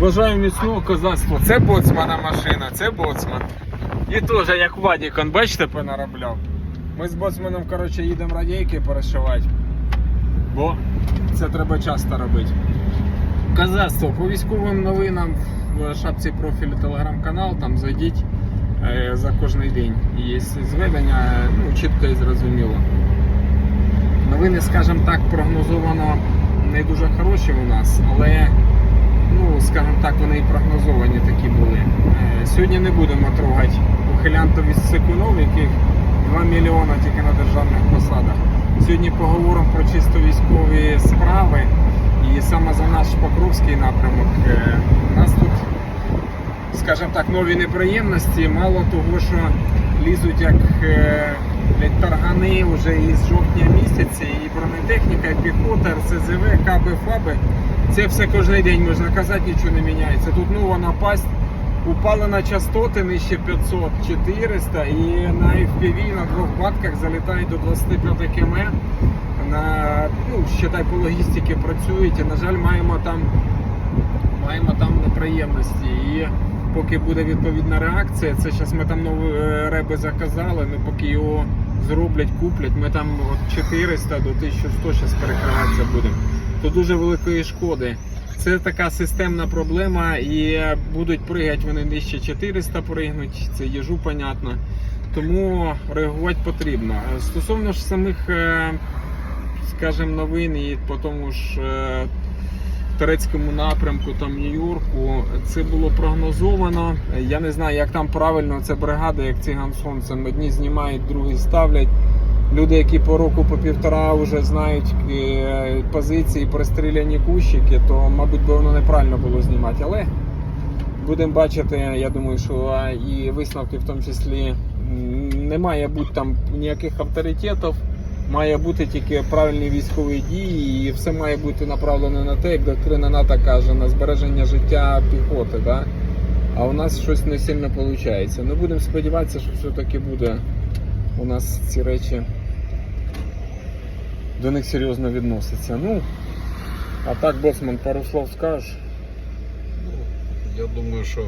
Бажаю міцного козацтва. Це боцмана машина, це боцман. І теж як Вадік, он, бачите, понаробляв. Ми з боцманом, коротше, їдемо радійки перешивати. Бо це треба часто робити. Козацтво по військовим новинам в шапці профілю телеграм-канал, там зайдіть е, за кожний день. Є зведення, ну, чітко і зрозуміло. Новини, скажімо так, прогнозовано не дуже хороші у нас, але, ну, скажімо так, вони і прогнозовані такі були. Е, Сьогодні не будемо трогати ухилянтові секунов, яких 2 мільйони тільки на державних посадах. Сьогодні поговоримо про чисто військові справи. І саме за наш Покровський напрямок е, у нас тут, скажімо так, нові неприємності. Мало того, що лізуть як е, таргани вже із жовтня місяця, і бронетехніка, і піхота, РСЗВ, КАБи, ФАБи. Це все кожен день можна казати, нічого не міняється. Тут нова напасть. Упали на частоти нижче 500, 400 і на FPV на двох батках залітають до 25 км. На, ну, считай, по логістиці працюють. І, на жаль, маємо там, маємо там неприємності. І поки буде відповідна реакція, це зараз ми там нові е, реби заказали, ну поки його зроблять, куплять, ми там от 400 до 1100 зараз перекриватися будемо. То дуже великої шкоди. Це така системна проблема, і будуть пригати вони нижче 400 пригнуть, це їжу, понятно. Тому реагувати потрібно. Стосовно ж самих, е, скажімо, новин і по тому ж е, турецькому напрямку, там Нью-Йорку, це було прогнозовано. Я не знаю, як там правильно це бригада, як циган сонцем. Одні знімають, другі ставлять. Люди, які по року, по півтора вже знають е, позиції, пристріляні кущики, то, мабуть, би воно неправильно було знімати. Але будемо бачити, я думаю, що і висновки в тому числі не має бути там ніяких авторитетів, має бути тільки правильні військові дії, і все має бути направлено на те, як доктрина НАТО каже, на збереження життя піхоти. Да? А у нас щось не сильно виходить. Ну будемо сподіватися, що все-таки буде у нас ці речі до них серйозно відносяться. Ну, а так, боцман, пару слов скажеш. Я думаю, що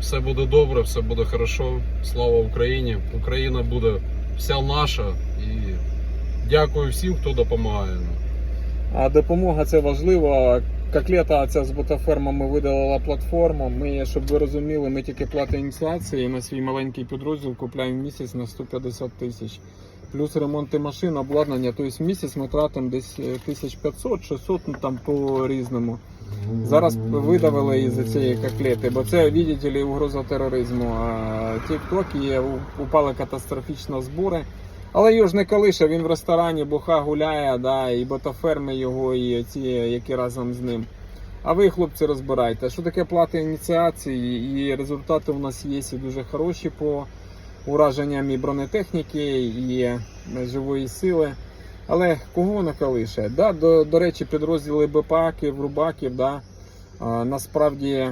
все буде добре, все буде хорошо. Слава Україні! Україна буде вся наша і дякую всім, хто допомагає. А допомога це важливо. Коклета ця з ботафермами видалила платформу. Ми, щоб ви розуміли, ми тільки плати ініціації на свій маленький підрозділ купляємо в місяць на 150 тисяч. Плюс ремонти машин, обладнання. Тобто місяць ми тратимо десь е, 1500-600, ну там по різному. Зараз видавили із цієї коклети, бо це, видите ли, угроза тероризму. Тік-ток є, упали катастрофічно збори. Але його ж не колише, він в ресторані буха гуляє, да, і ботаферми його, і ці, які разом з ним. А ви, хлопці, розбирайте, що таке плата ініціації, і результати у нас є і дуже хороші по ураженням і бронетехніки, і живої сили. Але кого воно колише? Да, до, до речі, підрозділи БПАКів, Рубаків, да, насправді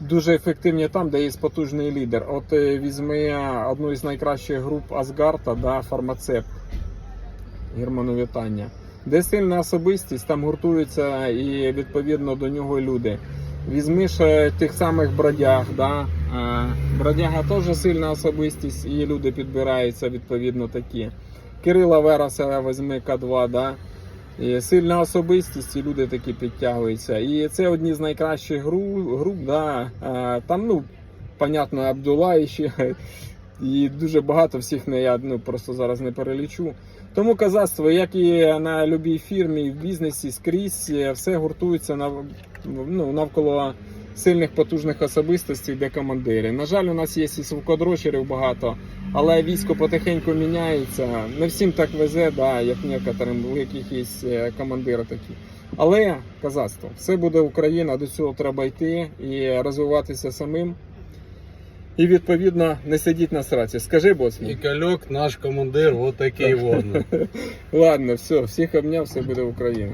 дуже ефективні там, де є потужний лідер. От е, візьми одну із найкращих груп Асгарта, да, фармацепт. Герману вітання. Де сильна особистість, там гуртуються і відповідно до нього люди. Візьми ще тих самих бродяг, да? бродяга теж сильна особистість, і люди підбираються відповідно такі. Кирила Вераса візьми К2, да? І сильна особистість, і люди такі підтягуються. І це одні з найкращих гру, груп. Да? Там, ну, понятно, Абдулла ще. І дуже багато всіх не я ну, просто зараз не перелічу. Тому казацтво, як і на любій фірмі, в бізнесі скрізь, е, все гуртується нав, ну, навколо сильних потужних особистостей, де командири. На жаль, у нас є і свукодрочерів багато, але військо потихеньку міняється. Не всім так везе, да, як некоторим, у яких є е, командири такі. Але казацтво, все буде Україна, до цього треба йти і розвиватися самим. І відповідно не сидіть на сраці. Скажи, боцман. І кальок, наш командир, от такий вон. Ладно, все, всіх обняв, все буде Україна.